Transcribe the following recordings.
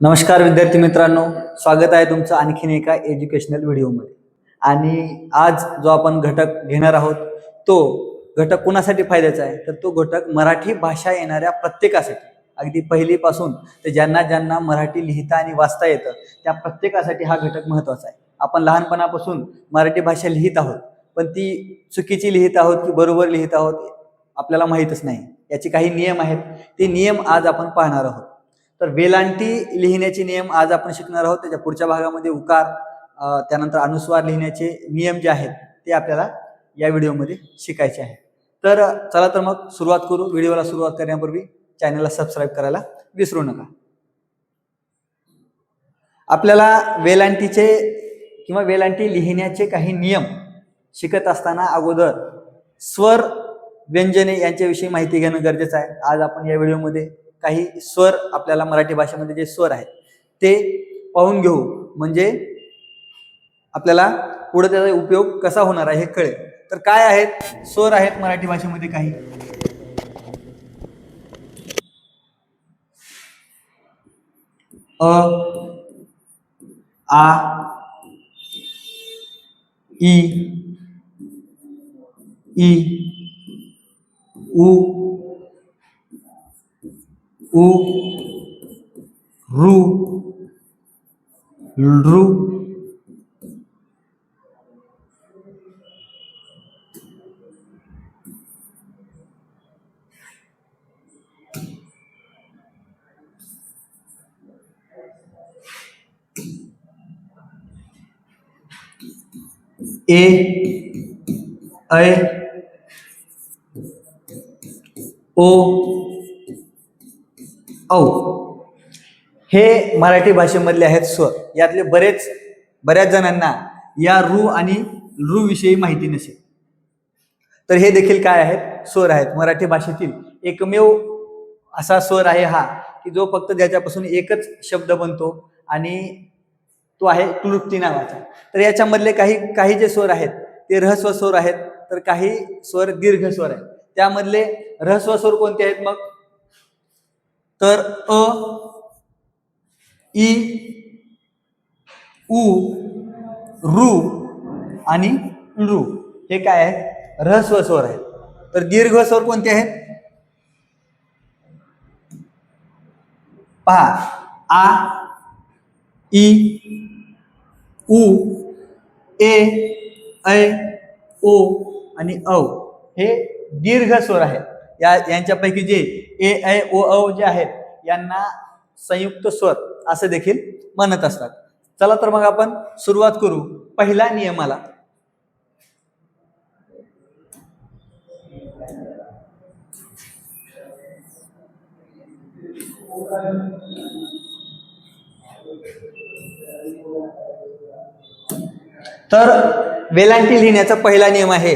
नमस्कार विद्यार्थी मित्रांनो स्वागत आहे तुमचं आणखीन एका एज्युकेशनल व्हिडिओमध्ये आणि आज जो आपण घटक घेणार आहोत तो घटक कुणासाठी फायद्याचा आहे? तर तो घटक मराठी भाषा येणाऱ्या प्रत्येकासाठी. अगदी पहिलीपासून तर ज्यांना ज्यांना मराठी लिहिता आणि वाचता येतं त्या प्रत्येकासाठी हा घटक महत्त्वाचा आहे. आपण लहानपणापासून मराठी भाषा लिहित आहोत पण ती चुकीची लिहित आहोत की बरोबर लिहित आहोत आपल्याला माहीतच नाही. याचे काही नियम आहेत. ते नियम आज आपण पाहणार आहोत. तर वेलांटी लिहिण्याचे नियम आज आपण शिकणार आहोत. त्याच्या पुढच्या भागामध्ये उकार त्यानंतर अनुस्वार लिहिण्याचे नियम जे आहेत ते आपल्याला या व्हिडिओमध्ये शिकायचे आहे. तर चला तर मग सुरुवात करू. व्हिडिओला सुरुवात करण्यापूर्वी चॅनलला सबस्क्राईब करायला विसरू नका. आपल्याला वेलांटीचे किंवा वेलांटी लिहिण्याचे काही नियम शिकत असताना अगोदर स्वर व्यंजने यांच्याविषयी माहिती घेणं गरजेचं आहे. आज आपण या व्हिडिओमध्ये काही स्वर आपल्याला मराठी भाषेमध्ये जे स्वर आहेत ते पाहून घेऊ. म्हणजे आपल्याला पुढे त्याचा उपयोग कसा होणार आहे हे कळेल. तर काय आहेत? स्वर आहेत मराठी भाषेमध्ये काही. अ आ ई ई उ उ रू रु ए ऐ ओ औ. हे मराठी भाषेमधले आहेत स्वर यातले बरेच बऱ्याच जणांना या रू आणि रूविषयी माहिती नसेल. तर हे देखील काय आहेत? स्वर आहेत. मराठी भाषेतील एकमेव असा स्वर आहे हा की जो फक्त ज्याच्यापासून एकच शब्द बनतो आणि तो आहे क्लुप्ती नावाचा. तर याच्यामधले काही काही जे स्वर आहेत ते रहस्व स्वर आहेत तर काही स्वर दीर्घ स्वर आहेत. त्यामधले रहस्व स्वर कोणते आहेत मग? तर अ ई उ रु आणि रू. हे काय आहे? रहस्व स्वर आहे. तर दीर्घ स्वर कोणते आहेत? पहा. आ ई उ ए ऐ ओ आणि औ. हे दीर्घ स्वर आहेत. या यांच्यापैकी जे ए ऐ ओ औ जे आहेत यांना संयुक्त स्वर असं देखील म्हणत असतात. चला तर मग आपण सुरुवात करू पहिल्या नियमाला. तर वेलांटी लिहिण्याचा पहिला नियम आहे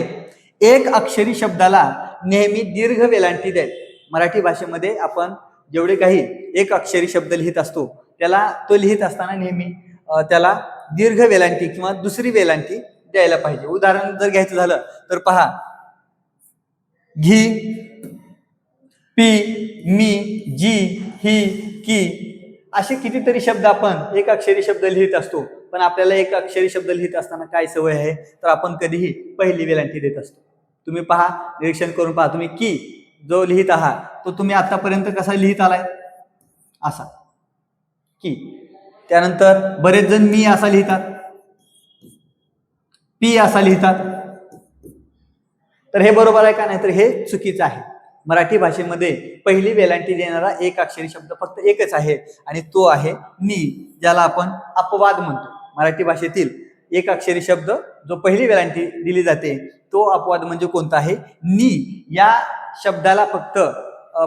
एक अक्षरी शब्दाला नेहमी दीर्घ वेलांटी द्याल मराठी भाषेमध्ये आपण जेवढे काही एक अक्षरी शब्द लिहित असतो त्याला तो लिहित असताना नेहमी त्याला दीर्घ वेलांटी किंवा दुसरी वेलांटी द्यायला पाहिजे. उदाहरण जर घ्यायचं झालं तर पहा. घी पी मी जी ही की असे कितीतरी शब्द आपण एक अक्षरी शब्द लिहित असतो पण आपल्याला एक अक्षरी शब्द लिहित असताना काय सवय आहे? तर आपण कधीही पहिली वेलांटी देत असतो. तुम्ही पहा निरीक्षण करून पहा तुम्ही की जो लिहित आहात तो तुम्ही आतापर्यंत कसा लिहित आलाय? असा. की. त्यानंतर बरेच जण मी असा लिहितात. पी असा लिहितात. तर हे बरोबर आहे का? नाही तर हे चुकीचं आहे. मराठी भाषेमध्ये पहिली वेलांटी देणारा एक अक्षरी शब्द फक्त एकच आहे आणि तो आहे नी ज्याला आपण अपवाद म्हणतो. मराठी भाषेतील एक अक्षरी शब्द जो पहिली वेलांटी दिली जाते तो अपवाद म्हणजे कोणता आहे? नी. या शब्दाला फक्त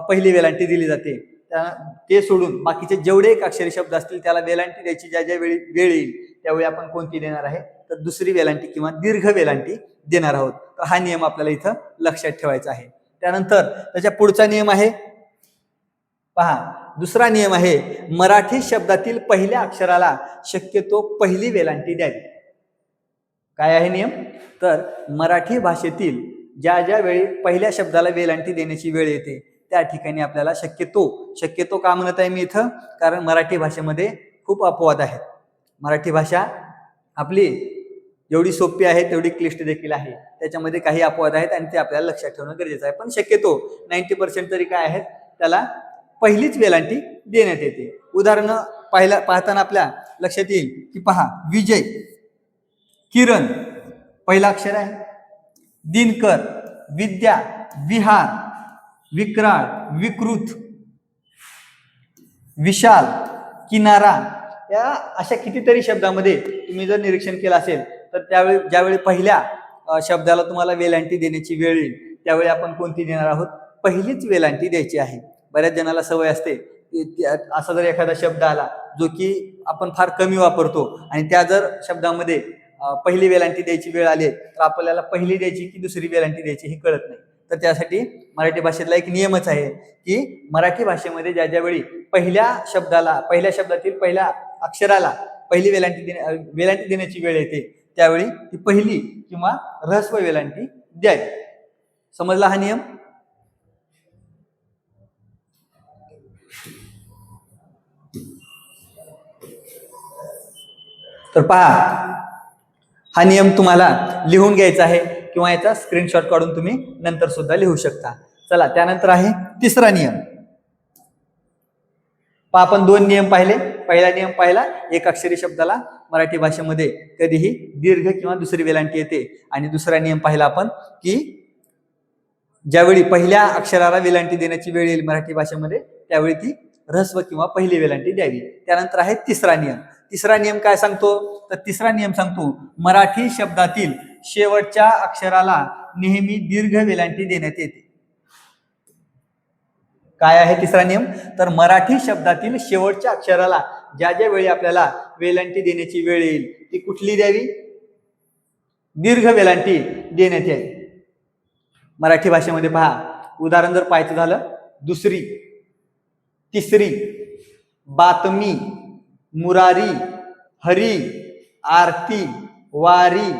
पहिली वेलांटी दिली जाते. त्या ते सोडून बाकीचे जेवढे एक अक्षरी शब्द असतील त्याला वेलांटी द्यायची ज्या ज्या वेळी वेळ येईल त्यावेळी आपण कोणती देणार आहे? तर दुसरी वेलांटी किंवा दीर्घ वेलांटी देणार आहोत. तर हा नियम आपल्याला इथं लक्षात ठेवायचा आहे. त्यानंतर त्याच्या पुढचा नियम आहे पहा दुसरा नियम आहे मराठी शब्दातील पहिल्या अक्षराला शक्यतो पहिली वेलांटी द्यावी. काय आहे नियम? तर मराठी भाषेतील ज्या ज्या वेळी पहिल्या शब्दाला वेलांटी देण्याची वेळ येते त्या ठिकाणी आपल्याला शक्यतो शक्यतो का म्हणत आहे मी इथं? कारण मराठी भाषेमध्ये खूप अपवाद आहेत. मराठी भाषा आपली जेवढी सोपी आहे तेवढी क्लिष्ट देखील आहे. त्याच्यामध्ये काही अपवाद आहेत आणि ते आपल्याला लक्षात ठेवणं गरजेचं आहे. पण शक्यतो नाईन्टी पर्सेंट तरी काय आहेत? त्याला पहिलीच वेलांटी देण्यात येते. उदाहरणं पाहिला पाहताना आपल्या लक्षात येईल की पहा विजय. किरण. पहिला अक्षर आहे. दिनकर विद्या विहार विक्राळ विकृत विशाल किनारा. या अशा कितीतरी शब्दामध्ये तुम्ही जर निरीक्षण केलं असेल तर त्यावेळी ज्यावेळी पहिल्या शब्दाला तुम्हाला वेलांटी देण्याची वेळ येईल त्यावेळी आपण कोणती देणार आहोत? पहिलीच वेलांटी द्यायची आहे. बऱ्याच जणाला सवय असते की त्या- असा जर एखादा शब्द आला जो की आपण फार कमी वापरतो आणि त्या जर शब्दामध्ये पहिली वेलांटी द्यायची वेळ आली तर आपल्याला पहिली द्यायची की दुसरी वेलांटी द्यायची हे कळत नाही. तर त्यासाठी मराठी भाषेतला एक नियमच आहे की मराठी भाषेमध्ये ज्या ज्यावेळी पहिल्या शब्दाला पहिल्या शब्दातील पहिल्या अक्षराला पहिली वेलांटी देण्या वेलांटी देण्याची वेळ येते त्यावेळी ती पहिली किंवा ऱ्हस्व वेलांटी द्यावी. समजला हा नियम? तर पहा हा नियम तुम्हाला लिहून घ्यायचा आहे किंवा याचा स्क्रीनशॉट काढून तुम्ही नंतर सुद्धा लिहू शकता. चला त्यानंतर आहे तिसरा नियम. पहा आपण दोन नियम पाहिले. पहिला नियम पाहिला एक अक्षरी शब्दाला मराठी भाषेमध्ये कधीही दीर्घ किंवा दुसरी वेलांटी येते. आणि दुसरा नियम पाहिला आपण की ज्यावेळी पहिल्या अक्षराला वेलांटी देण्याची वेळ येईल मराठी भाषेमध्ये त्यावेळी ती ऱ्हस्व किंवा पहिली वेलांटी द्यावी. त्यानंतर आहे तिसरा नियम. तिसरा नियम काय सांगतो? तर तिसरा नियम सांगतो मराठी शब्दातील शेवटच्या अक्षराला नेहमी दीर्घ वेलांटी देण्यात येते. काय आहे तिसरा नियम? तर मराठी शब्दातील शेवटच्या अक्षराला ज्या ज्या वेळी आपल्याला वेलांटी देण्याची वेळ येईल ती कुठली द्यावी? दीर्घ वेलांटी देण्यात यावी मराठी भाषेमध्ये पहा उदाहरण जर पाहायचं झालं दुसरी तिसरी बातमी मुरारी हरी आरती वारी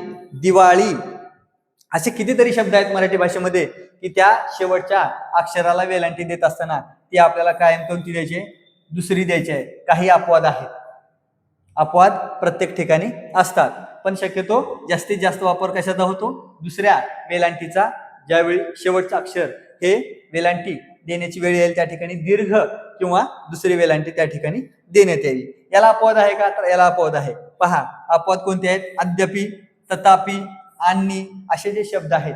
दिवाळी असे कितीतरी शब्द आहेत मराठी भाषेमध्ये की त्या शेवटच्या अक्षराला वेलांटी देत असताना ती आपल्याला कायम कोणती द्यायची आहे? दुसरी द्यायची. आहे काही अपवाद आहेत. अपवाद प्रत्येक ठिकाणी असतात. पण शक्यतो जास्तीत जास्त वापर कशाचा होतो? दुसऱ्या वेलांटीचा ज्यावेळी शेवटचं अक्षर हे वेलांटी देण्याची वेळ येईल त्या ठिकाणी दीर्घ किंवा दुसरी वेलांटी त्या ठिकाणी देण्यात यावी याला अपवाद आहे का? तर याला अपवाद आहे. पहा अपवाद कोणते आहेत? अद्यपि तथापि आणि असे जे शब्द आहेत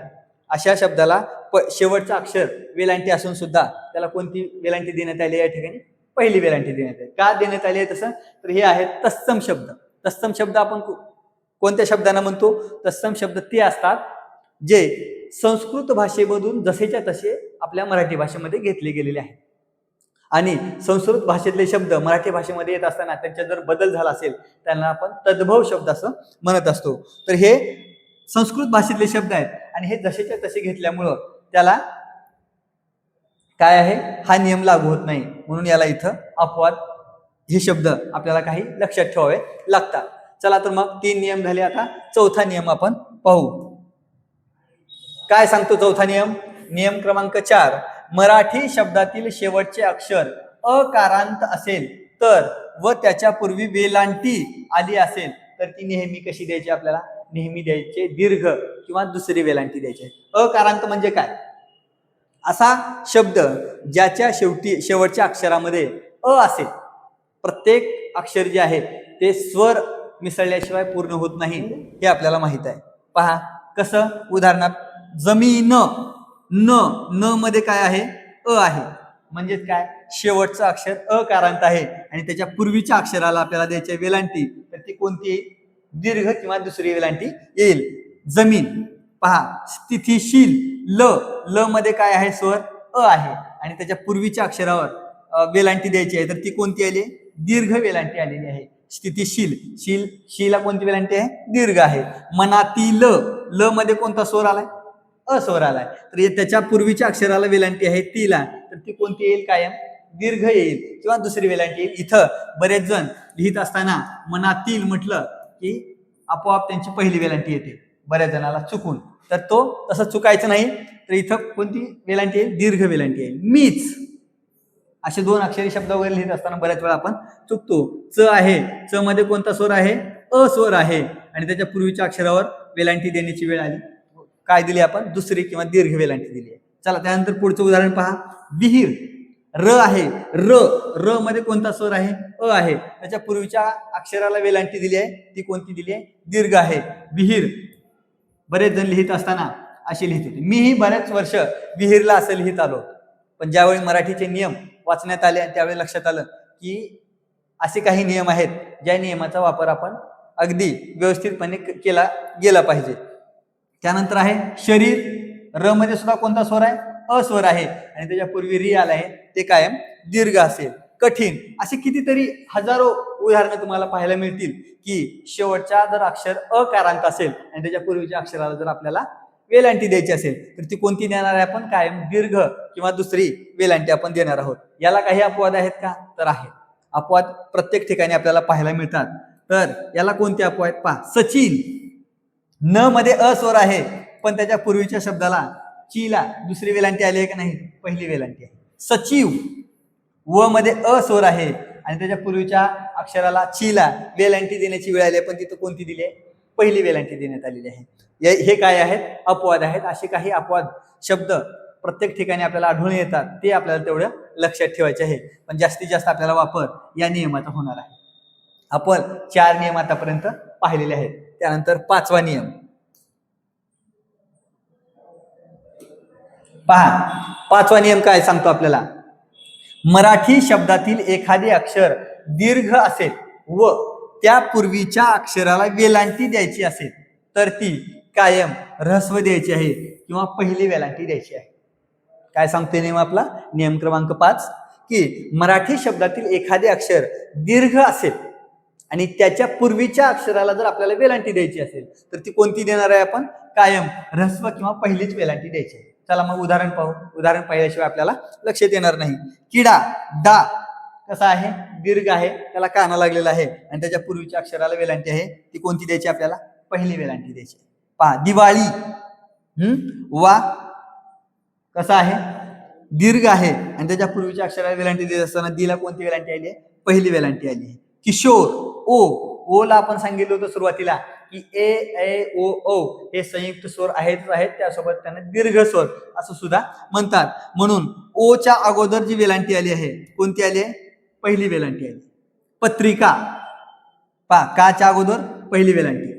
अशा शब्दाला प शेवटचं अक्षर वेलांटी असून सुद्धा त्याला कोणती वेलांटी देण्यात आली या ठिकाणी पहिली वेलांटी देण्यात आली. का देण्यात आली आहे तसं? तर हे आहेत तत्सम शब्द. तत्सम शब्द आपण कोणत्या शब्दांना म्हणतो? तत्सम शब्द ते असतात जे संस्कृत भाषेमधून जसेच्या तसे आपल्या मराठी भाषेमध्ये घेतले गेलेले आहेत आणि संस्कृत भाषेतले शब्द मराठी भाषेमध्ये येत असताना त्यांच्या जर बदल झाला असेल त्यांना आपण तद्भव शब्द असं म्हणत असतो. तर हे संस्कृत भाषेतले शब्द आहेत. आणि हे जसेच्या तसे घेतल्यामुळं त्याला काय आहे? हा नियम लागू होत नाही. म्हणून याला इथं अपवाद हे शब्द आपल्याला काही लक्षात ठेवावे लागतात. चला तर मग तीन नियम झाले. आता चौथा नियम आपण पाहू. काय सांगतो चौथा नियम? नियम क्रमांक चार मराठी शब्दातील शेवटचे अक्षर अकारांत असेल तर व त्याच्या पूर्वी वेलांटी आली असेल तर ती नेहमी कशी द्यायची आपल्याला? नेहमी द्यायचे दीर्घ किंवा दुसरी वेलांटी द्यायची. अकारांत म्हणजे काय? असा शब्द ज्याच्या शेवटी शेवटच्या अक्षरामध्ये अ असेल. प्रत्येक अक्षर जे आहे ते स्वर मिसळल्याशिवाय पूर्ण होत नाही हे आपल्याला माहीत आहे. पहा कसं? उदाहरणार्थ जमीन न न मध्ये काय आहे? अ आहे. म्हणजेच काय? शेवटचं अक्षर अकारांत आहे. आणि त्याच्या पूर्वीच्या अक्षराला आपल्याला द्यायची वेलांटी. तर ती कोणती? दीर्घ किंवा दुसरी वेलांटी येईल. जमीन. पहा. स्थितीशील. ल. ल मध्ये काय आहे स्वर? अ आहे. आणि त्याच्या पूर्वीच्या अक्षरावर वेलांटी द्यायची आहे. तर ती कोणती आली? दीर्घ वेलांटी आलेली आहे. स्थितीशील. शील शीला कोणती वेलांटी आहे? दीर्घ आहे. मनातील ल मध्ये कोणता स्वर आलाय? अस्वराला आहे तर त्याच्या पूर्वीच्या अक्षराला वेलांटी आहे तीला. तर ती कोणती येईल कायम? दीर्घ येईल. किंवा दुसरी वेलांटी येईल इथं. बरेच जण लिहित असताना मनातील म्हटलं की आपोआप त्यांची पहिली वेलांटी येते. बऱ्याच जणाला चुकून. तर तो तसं चुकायचं नाही. तर इथं कोणती वेलांटी येईल? दीर्घ वेलांटी येईल. मीच. असे दोन अक्षरी शब्द वगैरे लिहित असताना बऱ्याच वेळा आपण चुकतो. च आहे. च मध्ये कोणता स्वर आहे? अस्वर आहे. आणि त्याच्या पूर्वीच्या अक्षरावर वेलांटी देण्याची वेळ आली. काय दिली आपण? दुसरी किंवा दीर्घ वेलांटी दिली आहे. चला त्यानंतर पुढचं उदाहरण पहा. विहीर र आहे. र र मध्ये कोणता स्वर आहे? अ आहे. त्याच्या पूर्वीच्या अक्षराला वेलांटी दिली आहे. ती कोणती दिली आहे? दीर्घ आहे. विहीर. बरेच जण लिहित असताना अशी लिहित होती. मीही बऱ्याच वर्ष विहीरला असं लिहित आलो. पण ज्यावेळी मराठीचे नियम वाचण्यात आले आणि त्यावेळी लक्षात आलं की असे काही नियम आहेत ज्या नियमाचा वापर आपण अगदी व्यवस्थितपणे क- केला गेला पाहिजे. त्यानंतर आहे शरीर. र मध्ये सुद्धा कोणता स्वर आहे? अस्वर आहे. आणि त्याच्या पूर्वी रि आला आहे. ते कायम दीर्घ असेल. कठीण. असे कितीतरी हजारो उदाहरणं तुम्हाला पाहायला मिळतील की शेवटच्या जर अक्षर अकारांत असेल आणि त्याच्या पूर्वीच्या अक्षराला जर आपल्याला वेलांटी द्यायची असेल तर ती कोणती देणार आहे आपण? कायम दीर्घ किंवा दुसरी वेलांटी आपण देणार आहोत. याला काही अपवाद आहेत का? तर आहे अपवाद प्रत्येक ठिकाणी आपल्याला पाहायला मिळतात. तर याला कोणते अपवाद? पहा. सचिन. न मध्ये अस्वर आहे पण त्याच्या पूर्वीच्या शब्दाला चीला दुसरी वेलांटी आली आहे का नाही? पहिली वेलांटी आहे. सचिव व मध्ये अस्वर आहे आणि त्याच्या पूर्वीच्या अक्षराला चीला वेलांटी देण्याची वेळ आली आहे पण तिथं कोणती दिली आहे? पहिली वेलांटी देण्यात आलेली आहे. हे- हे काय आहेत? अपवाद आहेत. असे काही अपवाद शब्द प्रत्येक ठिकाणी आपल्याला आढळून येतात. ते आपल्याला तेवढं लक्षात ठेवायचे आहे. पण जास्तीत जास्त आपल्याला वापर या नियमाचा होणार आहे. आपण चार नियम आतापर्यंत पाहिलेले आहेत. त्यानंतर पाचवा नियम. पहा पाचवा नियम काय सांगतो आपल्याला? मराठी शब्दातील एखादे अक्षर दीर्घ असेल व त्या पूर्वीच्या अक्षराला वेलांटी द्यायची असेल तर ती कायम ऱ्हस्व द्यायची आहे किंवा पहिली वेलांटी द्यायची आहे. काय सांगते नियम आपला? नियम क्रमांक पाच की मराठी शब्दातील एखादे अक्षर दीर्घ असेल आणि त्याच्या पूर्वीच्या अक्षराला जर आपल्याला वेलांटी द्यायची असेल तर ती कोणती देणार आहे आपण? कायम ऱ्हस्व किंवा पहिलीच वेलांटी द्यायची आहे. चला मग उदाहरण पाहू. उदाहरण पाहिल्याशिवाय आपल्याला लक्षात येणार नाही. किडा डा कसा आहे? दीर्घ आहे. त्याला काना लागलेला आहे. आणि त्याच्या पूर्वीच्या अक्षराला वेलांटी आहे. ती कोणती द्यायची आपल्याला? पहिली वेलांटी द्यायची पहा दिवाळी हम्म वा कसा आहे? दीर्घ आहे. आणि त्याच्या पूर्वीच्या अक्षराला वेलांटी देत असताना दिला कोणती वेलांटी आली आहे? पहिली वेलांटी आली आहे. किशोर ओ ओला आपण सांगितलं होतं सुरुवातीला की ए ए ओ ओ हे संयुक्त स्वर आहेतच आहेत. त्यासोबत त्यांना दीर्घ स्वर असं सुद्धा म्हणतात. म्हणून ओच्या अगोदर जी वेलांटी आली आहे कोणती आली आहे? पहिली वेलांटी आली. पत्रिका. पा काच्या अगोदर पहिली वेलांटी.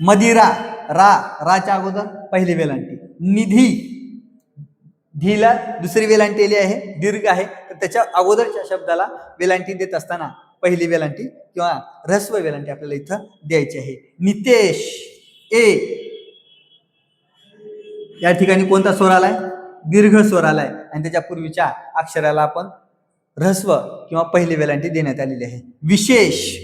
मदिरा. रा राच्या अगोदर पहिली वेलांटी. निधी. धीला दुसरी वेलांटी आली आहे दीर्घ आहे. तर त्याच्या अगोदरच्या शब्दाला वेलांटी देत असताना पहिली वेलांटी किंवा ऱ्हस्व वेलांटी आपल्याला इथं द्यायची आहे. नितेश ए. या ठिकाणी कोणता स्वर आलाय? दीर्घ स्वर आलाय. आणि त्याच्या पूर्वीच्या अक्षराला आपण ऱ्हस्व किंवा पहिली वेलांटी देण्यात आलेली आहे. विशेष.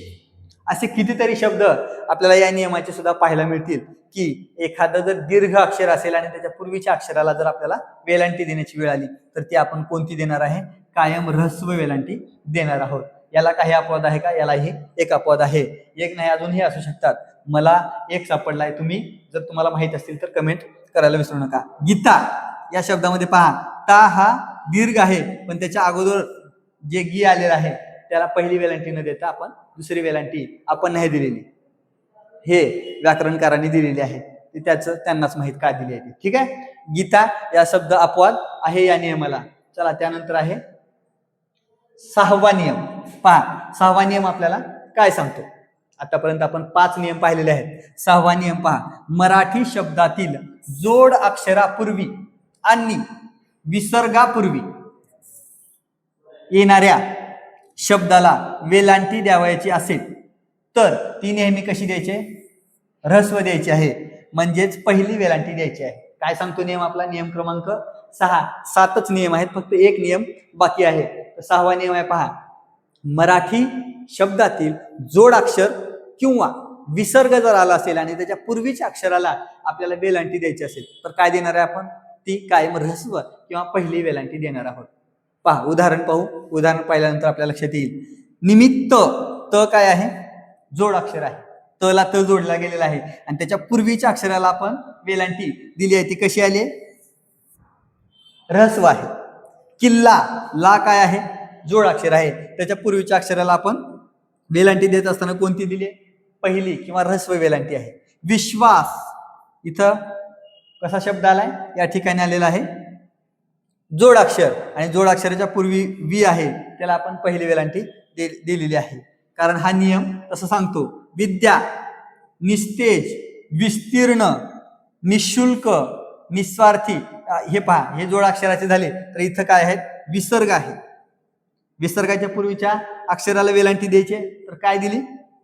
असे कितीतरी शब्द आपल्याला या नियमाचे सुद्धा पाहायला मिळतील की एखादं जर दीर्घ अक्षर असेल आणि त्याच्या पूर्वीच्या अक्षराला जर आपल्याला वेलांटी देण्याची वेळ आली तर ती आपण कोणती देणार आहे? कायम ऱ्हस्व वेलांटी देणार आहोत. याला काही अपवाद आहे का? यालाही एक अपवाद आहे. एक नाही अजूनही असू शकतात. मला एक सापडलाय तुम्ही. जर तुम्हाला माहीत असतील तर कमेंट करायला विसरू नका. गीता या शब्दामध्ये पहा. ता हा दीर्घ आहे पण त्याच्या अगोदर जे गी आलेलं आहे त्याला पहिली वेलांटी न देता आपण दुसरी वेलांटी आपण नाही दिलेली. हे व्याकरणकारांनी दिलेली आहे. ते त्याचं त्यांनाच माहीत का दिली आहे ठीक आहे? गीता या शब्द अपवाद आहे या नियमाला. चला त्यानंतर आहे सहावा नियम. पहा सहावा नियम आपल्याला काय सांगतो? आतापर्यंत आपण पाच नियम पाहिलेले आहेत. सहावा नियम पहा. मराठी शब्दातील जोड अक्षरापूर्वी आणि विसर्गापूर्वी येणाऱ्या शब्दाला वेलांटी द्यावायची असेल तर ती नेहमी कशी द्यायची? आहे ऱ्हस्व द्यायची आहे. म्हणजेच पहिली वेलांटी द्यायची आहे. काय सांगतो नियम आपला? नियम क्रमांक सहा. सातच नियम आहेत फक्त एक नियम बाकी आहे. सहावा नियम आहे पहा. मराठी शब्दातील जोडाक्षर किंवा विसर्ग जर आला असेल आणि त्याच्या पूर्वीच्या अक्षराला आपल्याला वेलांटी द्यायची असेल तर काय देणार आहे आपण? ती कायम ह्रस्व किंवा पहिली वेलांटी देणार आहोत. पहा उदाहरण पाहू. उदाहरण पाहिल्यानंतर आपल्या लक्षात येईल. निमित्त त काय आहे? जोड अक्षर आहे. तला त जोडला गेलेला आहे. आणि त्याच्या पूर्वीच्या अक्षराला आपण वेलांटी दिली आहे. ती कशी आली आहे? ऱ्हस्व आहे. किल्ला ला काय आहे? जोड अक्षर आहे. त्याच्या पूर्वीच्या अक्षराला आपण वेलांटी देत असताना कोणती दिली आहे? पहिली किंवा ऱ्हस्व वेलांटी आहे. विश्वास. इथं कसा शब्द आलाय? या ठिकाणी आलेला आहे. जोडाक्षर आणि जोडाक्षराच्या पूर्वी वी आहे. त्याला आपण पहिली वेलांटी दे दिलेली आहे. कारण हा नियम तसं सांगतो. विद्या निस्तेज विस्तीर्ण निशुल्क निस्वार्थी हे पहा हे जोडाक्षराचे झाले तर इथं काय आहेत विसर्ग आहे. विसर्गाच्या पूर्वीच्या अक्षराला वेलांटी द्यायचे तर काय दिली?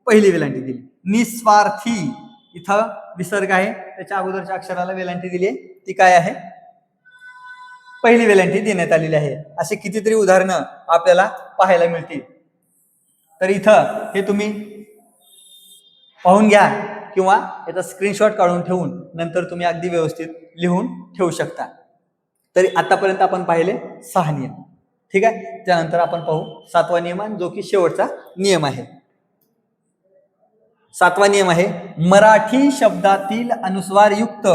पहिली वेलांटी दिली. निस्वार्थी. इथं विसर्ग आहे त्याच्या अगोदरच्या अक्षराला वेलांटी दिली आहे. ती काय आहे? पहिली वेलांटी देण्यात आलेली आहे. असे कितीतरी उदाहरणं आपल्याला पाहायला मिळतील. तर इथं हे तुम्ही पाहून घ्या. किंवा याचा स्क्रीनशॉट काढून ठेवून नंतर तुम्ही अगदी व्यवस्थित लिहून ठेवू शकता. तरी आतापर्यंत आपण पाहिले सहा नियम. ठीक आहे? त्यानंतर आपण पाहू सातवा नियम जो की शेवटचा नियम आहे. सातवा नियम आहे मराठी शब्दातील अनुस्वारयुक्त.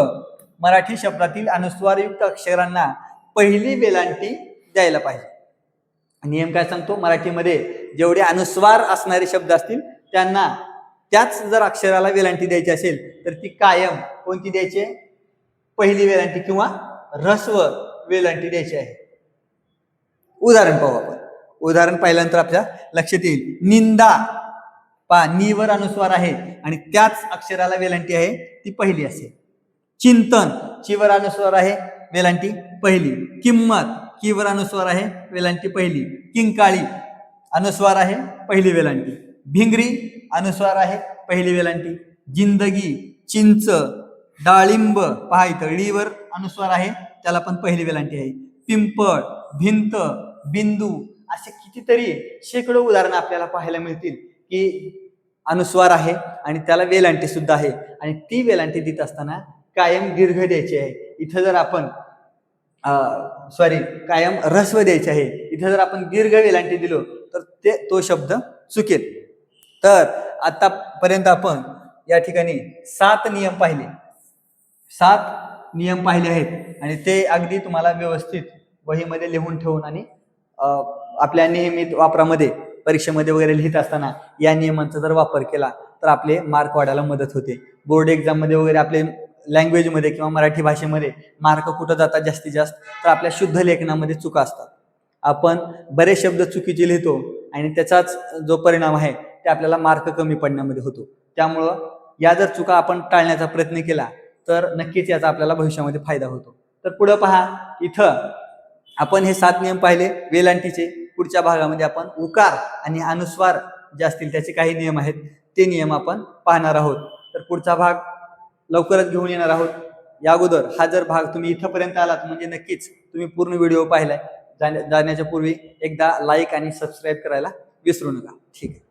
मराठी शब्दातील अनुस्वारयुक्त अक्षरांना पहिली वेलांटी द्यायला पाहिजे. नियम काय सांगतो? मराठीमध्ये जेवढे अनुस्वार असणारे शब्द असतील त्यांना त्याच जर अक्षराला वेलांटी द्यायची असेल तर ती कायम कोणती द्यायची आहे? पहिली वेलांटी किंवा ऱ्हस्व वेलांटी द्यायची आहे. उदाहरण पाहू आपण. उदाहरण पाहिल्यानंतर आपल्या लक्षात येईल. निंदा. पा नीवर अनुस्वार आहे आणि त्याच अक्षराला वेलांटी आहे ती पहिली असेल. चिंतन. चिवर अनुस्वार आहे वेलांटी पहिली. किंमत. कीवर अनुस्वार आहे वेलांटी पहिली. किंकाळी. अनुस्वार आहे पहिली वेलांटी. भिंगरी. अनुस्वार आहे पहिली वेलांटी. जिंदगी चिंच डाळिंब पहा इथं ळीवर अनुस्वार आहे. त्याला पण पहिली वेलांटी आहे. पिंपळ भिंत बिंदू असे कितीतरी शेकडो उदाहरणं आपल्याला पाहायला मिळतील की अनुस्वार आहे आणि त्याला वेलांटी सुद्धा आहे. आणि ती वेलांटी देत असताना कायम दीर्घ द्यायची आहे. इथं जर आपण सॉरी कायम ऱ्हस्व द्यायचे आहे. इथं जर आपण दीर्घ वेलांटी दिलो तर ते तो शब्द चुकेल. तर आतापर्यंत आपण या ठिकाणी सात नियम पाहिले. सात नियम पाहिले आहेत. आणि ते अगदी तुम्हाला व्यवस्थित वहीमध्ये लिहून ठेवून आणि आपल्या नियमित वापरामध्ये परीक्षेमध्ये वगैरे लिहित असताना या नियमांचा जर वापर केला तर आपले मार्क वाढायला मदत होते. बोर्ड एक्झाममध्ये वगैरे आपले लँग्वेजमध्ये किंवा मराठी भाषेमध्ये मार्क कुठं जातात जास्तीत जास्त तर आपल्या शुद्ध लेखनामध्ये चुका असतात. आपण बरेच शब्द चुकीचे लिहितो आणि त्याचाच जो परिणाम आहे ते आपल्याला मार्क कमी पडण्यामध्ये होतो. त्यामुळं या जर चुका आपण टाळण्याचा प्रयत्न केला तर नक्कीच याचा आपल्याला भविष्यामध्ये फायदा होतो. तर पुढं पहा इथं आपण हे सात नियम पाहिले वेलांटीचे पुढच्या भागामध्ये आपण उकार आणि अनुस्वार जे असतील त्याचे काही नियम आहेत ते नियम आपण पाहणार आहोत. तर पुढचा भाग लवकरच घेऊन येणार आहोत. या अगोदर हा जर भाग तुम्ही इथंपर्यंत आलात म्हणजे नक्कीच तुम्ही पूर्ण व्हिडिओ पाहिलाय. जाण्या जाण्याच्या पूर्वी एकदा लाईक आणि सबस्क्राईब करायला विसरू नका. ठीक आहे.